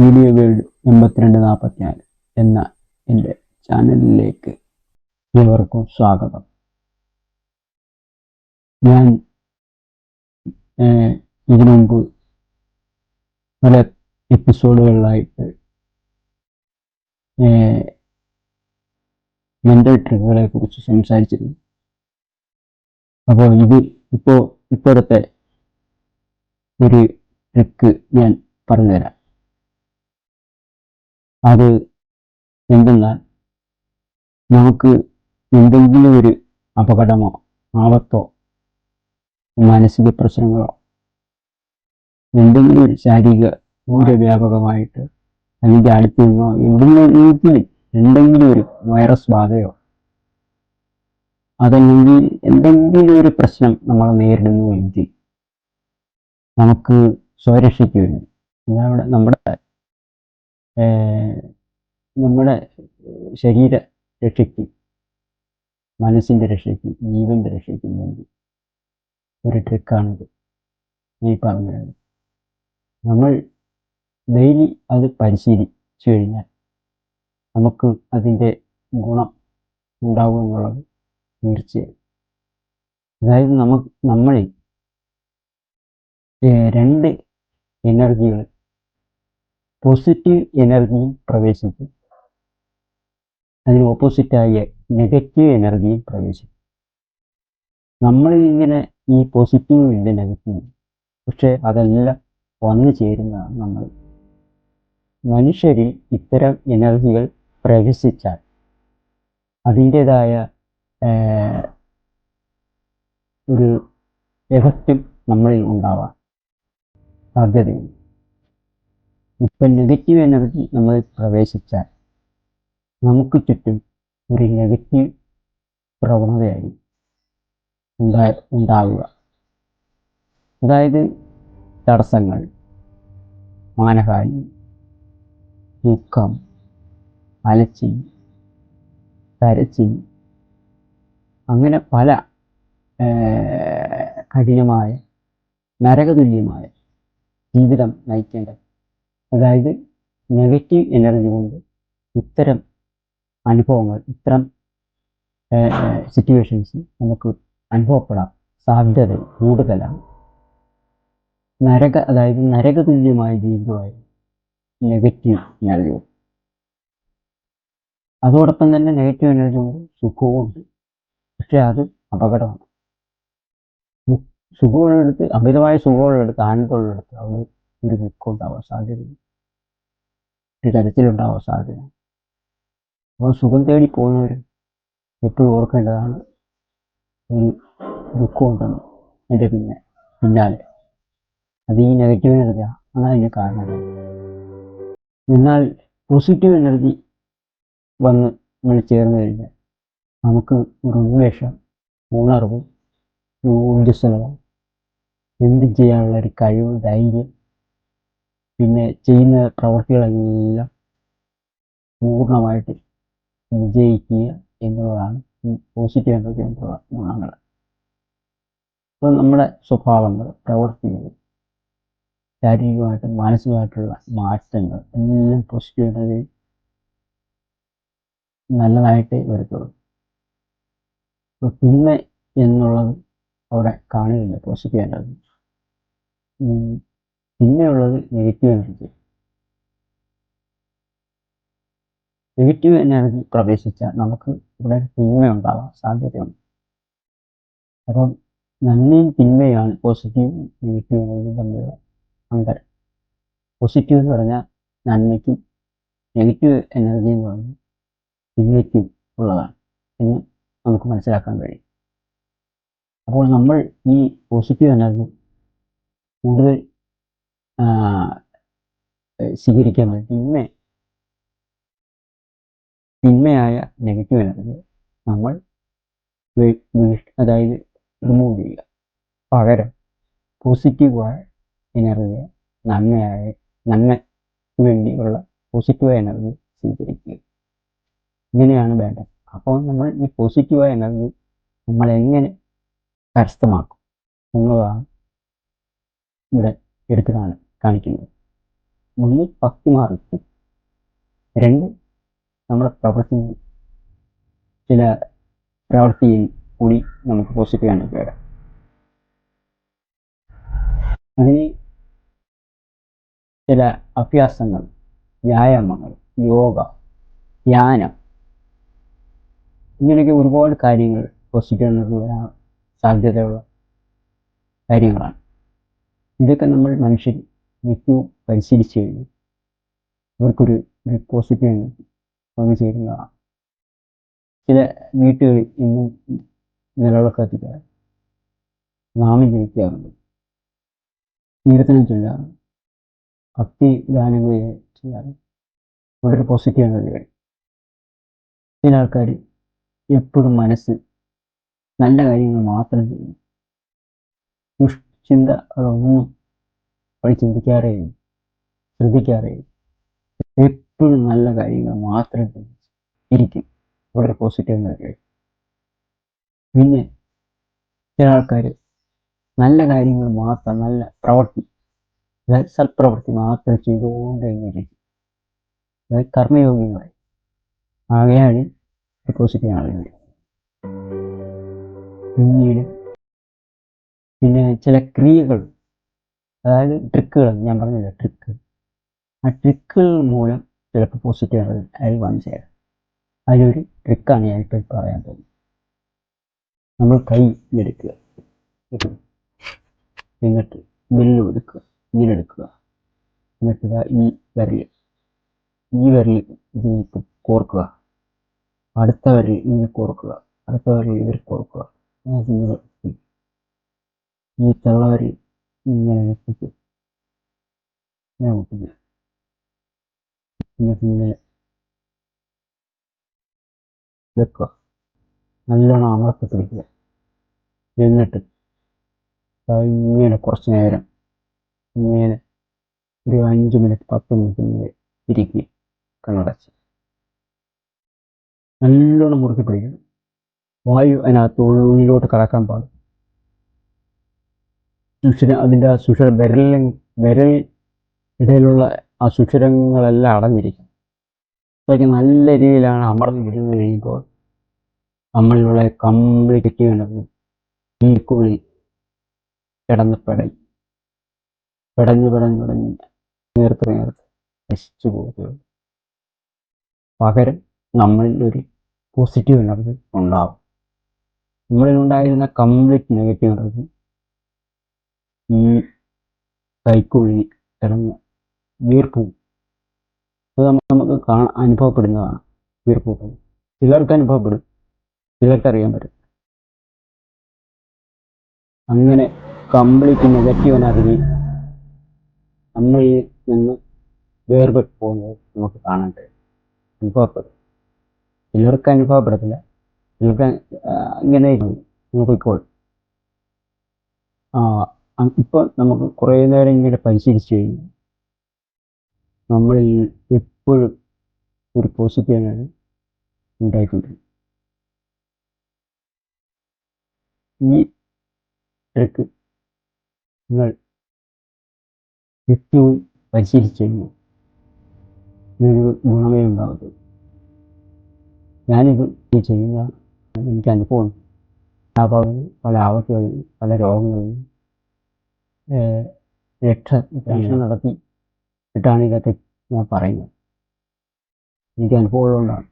Video world എൺപത്തിരണ്ട് നാൽപ്പത്തിനാല് എന്ന എന്റെ ചാനലിലേക്ക് ഏവർക്കും സ്വാഗതം. ഞാൻ ഇതിനു മുമ്പ് പല എപ്പിസോഡുകളിലായിട്ട് മെന്റൽ ട്രിഗുകളെ കുറിച്ച് സംസാരിച്ചിരുന്നു. അപ്പോൾ ഇത് ഇപ്പോൾ ഇപ്പോഴത്തെ ഒരു ട്രിക്ക് ഞാൻ പറഞ്ഞുതരാം. അത് എന്തെന്നാൽ നമുക്ക് എന്തെങ്കിലും ഒരു അപകടമോ ആപത്തോ മാനസിക പ്രശ്നങ്ങളോ എന്തെങ്കിലും ഒരു ശാരീരിക ദൂരവ്യാപകമായിട്ട് അല്ലെങ്കിൽ അടുത്ത് നിന്നോ എന്തെങ്കിലും എന്തെങ്കിലും ഒരു വൈറസ് ബാധയോ അതല്ലെങ്കിൽ എന്തെങ്കിലും ഒരു പ്രശ്നം നമ്മൾ നേരിടുന്നു എങ്കിൽ നമുക്ക് സ്വരക്ഷയ്ക്ക് വേണ്ടി നമ്മുടെ നമ്മുടെ ശരീര രക്ഷയ്ക്ക് മനസ്സിന്റെ രക്ഷയ്ക്ക് ജീവന്റെ രക്ഷയ്ക്കും വേണ്ടി ഒരു ട്രിക്കാണിത്. ഈ പറഞ്ഞത്. നമ്മൾ ഡെയിലി അത് പരിശീലിച്ചു കഴിഞ്ഞാൽ നമുക്ക് അതിന്റെ ഗുണം ഉണ്ടാവും എന്നുള്ളത് തീർച്ചയായും. അതായത് നമുക്ക് നമ്മളിൽ രണ്ട് എനർജികൾ പോസിറ്റീവ് എനർജിയും പ്രവേശിക്കും. അതിന് ഓപ്പോസിറ്റായ നെഗറ്റീവ് എനർജിയും പ്രവേശിക്കും. നമ്മൾ ഇങ്ങനെ ഈ പോസിറ്റീവ് ഉണ്ട് നെഗറ്റീവ് പക്ഷെ അതെല്ലാം വന്നു ചേരുന്നതാണ് നമ്മൾ. മനുഷ്യരിൽ ഇത്തരം എനർജികൾ പ്രവേശിച്ചാൽ അതിന്റെതായ ഒരു എഫക്റ്റും നമ്മളിൽ ഉണ്ടാവാൻ സാധ്യതയുണ്ട്. ഇപ്പം നെഗറ്റീവ് എനർജി നമ്മൾ പ്രവേശിച്ചാൽ നമുക്ക് ചുറ്റും ഒരു നെഗറ്റീവ് പ്രവണതയായി ഉണ്ടാ ഉണ്ടാവുക. അതായത് തടസ്സങ്ങൾ മാനഹാനി ദുഃഖം അലച്ചി തരച്ചി അങ്ങനെ പല കഠിനമായ നരകതുല്യമായ ജീവിതം നയിക്കേണ്ടത് അതായത് നെഗറ്റീവ് എനർജി കൊണ്ട് ഇത്തരം അനുഭവങ്ങൾ ഇത്തരം സിറ്റുവേഷൻസ് നമുക്ക് അനുഭവപ്പെടാം. സാധ്യത കൂടുതലാണ്. നരക അതായത് നരകതുല്യമായ ജീവിതമായി നെഗറ്റീവ് എനർജി അതോടൊപ്പം തന്നെ നെഗറ്റീവ് എനർജി കൊണ്ട് സുഖവുമുണ്ട്. പക്ഷേ അത് അപകടമാണ്. സുഖമുള്ളിടത്ത് അമിതമായ സുഖമുള്ളടുത്ത് ആനന്ദമുള്ളടുത്ത് അവിടെ ഒരു ദുഃഖമുണ്ടാവാൻ സാധ്യതയുണ്ട് ഒരു കരച്ചിലുണ്ടാവാൻ സാധ്യത. അപ്പോൾ സുഖം തേടി പോകുന്നവർ എപ്പോഴും ഓർക്കേണ്ടതാണ് ഒരു ദുഃഖമുണ്ടെന്ന്. എന്റെ പിന്നെ പിന്നാലെ. അത് ഈ നെഗറ്റീവ് എനർജിയാണ് അതാണ് അതിന് കാരണം. എന്നാൽ പോസിറ്റീവ് എനർജി വന്ന് നമ്മൾ ചേർന്ന് കഴിഞ്ഞാൽ നമുക്ക് ഒരു ഉന്മേഷം ഉണർവും ഊർജസ്വലവും എന്ത് ചെയ്യാനുള്ള ഒരു കഴിവ് ധൈര്യം പിന്നെ ചെയ്യുന്ന പ്രവൃത്തികളെല്ലാം പൂർണമായിട്ട് വിജയിക്കുക എന്നുള്ളതാണ് പോസിറ്റീവ് എനർജി കൊണ്ടുള്ള ഗുണങ്ങൾ. അപ്പോൾ നമ്മുടെ സ്വഭാവങ്ങൾ പ്രവൃത്തികൾ ശാരീരികമായിട്ടും മാനസികമായിട്ടുള്ള മാറ്റങ്ങൾ എല്ലാം പോസിറ്റീവ് എനർജി നല്ലതായിട്ടേ വരത്തുള്ളൂ. പിന്നെ എന്നുള്ളത് അവിടെ കാണുകയില്ല പോസിറ്റീവ് എനർജി പിന്നെയുള്ളത് നെഗറ്റീവ് എനർജി. നെഗറ്റീവ് എനർജി പ്രവേശിച്ചാൽ നമുക്ക് ഇവിടെ തിന്മ ഉണ്ടാകാൻ സാധ്യതയുണ്ട്. അപ്പം നന്മയും തിന്മയാണ് പോസിറ്റീവ് നെഗറ്റീവ് എനർജി തമ്മിലുള്ള അന്തരം. പോസിറ്റീവ് എന്ന് പറഞ്ഞാൽ നന്മയ്ക്കും നെഗറ്റീവ് എനർജി എന്ന് പറഞ്ഞാൽ തിന്മയ്ക്കും ഉള്ളതാണ്. എന്ന് നമുക്ക് മനസ്സിലാക്കാൻ കഴിയും. അപ്പോൾ നമ്മൾ ഈ പോസിറ്റീവ് എനർജി കൂടുതൽ വേണ്ടി തിന്മ തിന്മയായ നെഗറ്റീവ് എനർജി നമ്മൾ അതായത് റിമൂവ് ചെയ്യുക. പകരം പോസിറ്റീവായ എനർജിയെ നന്മയായ നന്മയ്ക്ക് വേണ്ടിയുള്ള പോസിറ്റീവായ എനർജി സ്വീകരിക്കുക. ഇങ്ങനെയാണ് വേണ്ടത്. അപ്പോൾ നമ്മൾ ഈ പോസിറ്റീവായ എനർജി നമ്മൾ എങ്ങനെ കരസ്ഥമാക്കും എന്നതാണ് ഇവിടെ എടുത്തു കാണി കാണിക്കുന്നത് ഒന്ന് ഭക്തി മാർക്ക് രണ്ട് നമ്മുടെ പ്രവർത്തി ചില പ്രവൃത്തിയിൽ കൂടി നമുക്ക് പോസിറ്റീവ് ആണ് വരാം. അതിന് ചില അഭ്യാസങ്ങൾ വ്യായാമങ്ങൾ യോഗ ധ്യാനം ഇങ്ങനെയൊക്കെ ഒരുപാട് കാര്യങ്ങൾ പോസിറ്റീവ് സാധ്യതയുള്ള കാര്യങ്ങളാണ്. ഇതൊക്കെ നമ്മൾ മനുഷ്യർ നിത്യവും പരിശീലിച്ചു കഴിഞ്ഞു. ഇവർക്കൊരു എനർജി വന്നു ചേരുന്നതാണ് ചില വീട്ടുകളിൽ ഇന്നും നിലവിളക്കത്തില്ല നാമം ജനിക്കാറുണ്ട്. കീർത്തനം ചൊല്ലാറുണ്ട് ഭക്തി ഗാനങ്ങൾ ചെയ്യാറ് വളരെ പോസിറ്റീവ് എനർജി വരും ചില ആൾക്കാർ എപ്പോഴും മനസ്സ് നല്ല കാര്യങ്ങൾ മാത്രം ചെയ്യുന്നു ദുഷ്ചിന്തകളൊന്നും അവർ ചിന്തിക്കാറേ ചിന്തിക്കാറേയും ശ്രദ്ധിക്കാറേ എപ്പോഴും നല്ല കാര്യങ്ങൾ മാത്രം ഇരിക്കും വളരെ പോസിറ്റീവ് നൽകി പിന്നെ ചില ആൾക്കാർ നല്ല കാര്യങ്ങൾ മാത്രം നല്ല പ്രവൃത്തി അതായത് സൽപ്രവൃത്തി മാത്രം ചെയ്തുകൊണ്ടിരിക്കും അതായത് കർമ്മയോഗികളായി ആകെയാണ് പോസിറ്റീവ് ആളുകൾ പിന്നീട് പിന്നെ ചില ക്രിയകൾ അതായത് ട്രിക്കുകൾ ഞാൻ പറഞ്ഞില്ല ട്രിക്ക് ആ ട്രിക്കുകൾ മൂലം ചിലപ്പോൾ പോസിറ്റീവ് അതിൽ വന്നു ചേരാം. അതിലൊരു ട്രിക്കാണ് ഞാനിപ്പോൾ പറയാൻ പോകുന്നത്. നമ്മൾ കൈ എടുക്കുക എന്നിട്ട് ബില്ല് എടുക്കുക. ഇങ്ങനെ എടുക്കുക. എന്നിട്ട് ഈ വിരൽ ഈ വിരൽ ഇതിനെ കോർക്കുക. അടുത്ത വിരൽ ഇങ്ങനെ കോർക്കുക. അടുത്ത വിരൽ ഇവർ കോർക്കുക. ഈ ഇങ്ങനെ വെച്ചിട്ട് ഞാൻ എന്നിട്ട് ഇങ്ങനെ വെക്കുക നല്ലോണം അമർത്തി പിടിക്കുക എന്നിട്ട് ഇങ്ങനെ കുറച്ച് നേരം ഇങ്ങനെ ഒരു അഞ്ച് മിനിറ്റ് പത്ത് മിനിറ്റ് ഇരിക്കുക കണ്ണടച്ച് നല്ലോണം മുറുക്കി പിടിക്കണം വായു അതിനകത്ത് ഉള്ളിലോട്ട് കടക്കാൻ പാടും സുഷിര അതിന്റെ ആ സുഷിര വിരൽ വിരൽ ഇടയിലുള്ള ആ സുഷിരങ്ങളെല്ലാം അടഞ്ഞിരിക്കും അതൊക്കെ നല്ല രീതിയിലാണ് അമർന്ന് വിരുന്ന് കഴിയുമ്പോൾ നമ്മളിലുള്ള കംപ്ലീറ്റ് ചെയ്യണത് തീക്കുള്ളിൽ കിടന്ന് പിടയും പിടഞ്ഞ് പിടഞ്ഞ് പിടഞ്ഞ് നേർത്ത് നേർത്ത് നശിച്ചു പോകുകയുള്ളൂ. പകരം നമ്മളിൽ ഒരു പോസിറ്റീവ് എനർജി ഉണ്ടാവും. നമ്മളിൽ ഉണ്ടായിരുന്ന കംപ്ലീറ്റ് നെഗറ്റീവ് എനർജി ഈ കൈക്കുഴി കിടന്ന് വീർപ്പ്. അത് നമുക്ക് കാണാൻ അനുഭവപ്പെടുന്നതാണ് വീർപ്പ് ചിലർക്ക് അനുഭവപ്പെടും. ചിലർക്ക് അറിയാൻ പറ്റും. അങ്ങനെ കംപ്ലീറ്റ് നെഗറ്റീവ് എനർജി നമ്മളിൽ നിന്ന് വേർപെട്ട് പോകുന്നത് നമുക്ക് കാണാൻ അനുഭവപ്പെടും. ചിലർക്ക് അനുഭവപ്പെടത്തില്ല. ചിലർക്ക് ഇങ്ങനെ നോക്കിക്കോളും ആ അ- ഇപ്പൊ നമുക്ക് കുറേ നേരം ഇങ്ങനെ പരിശീലിച്ചു കഴിഞ്ഞു. നമ്മളിൽ എപ്പോഴും ഒരു പോസിറ്റീവ് എനർജി ഉണ്ടായിക്കൊണ്ടിരിക്കും ഈ ട്രിക്ക് നിങ്ങൾ നിത്യവും പരിശീലിച്ചു കഴിഞ്ഞു. ഇതിനൊരു ഗുണമേ ഉണ്ടാവുക ഞാനിത് ഈ ചെയ്യുന്ന എനിക്ക് അനുഭവം അപ്പോൾ പല ആപത്തുകളിൽ പല രോഗങ്ങളിൽ രക്ഷ രക്ഷ നടത്തി. ഇട്ടാണ് ഇതൊക്കെ ഞാൻ പറയുന്നത്. എനിക്ക് അനുഭവമുള്ളതുകൊണ്ടാണ്.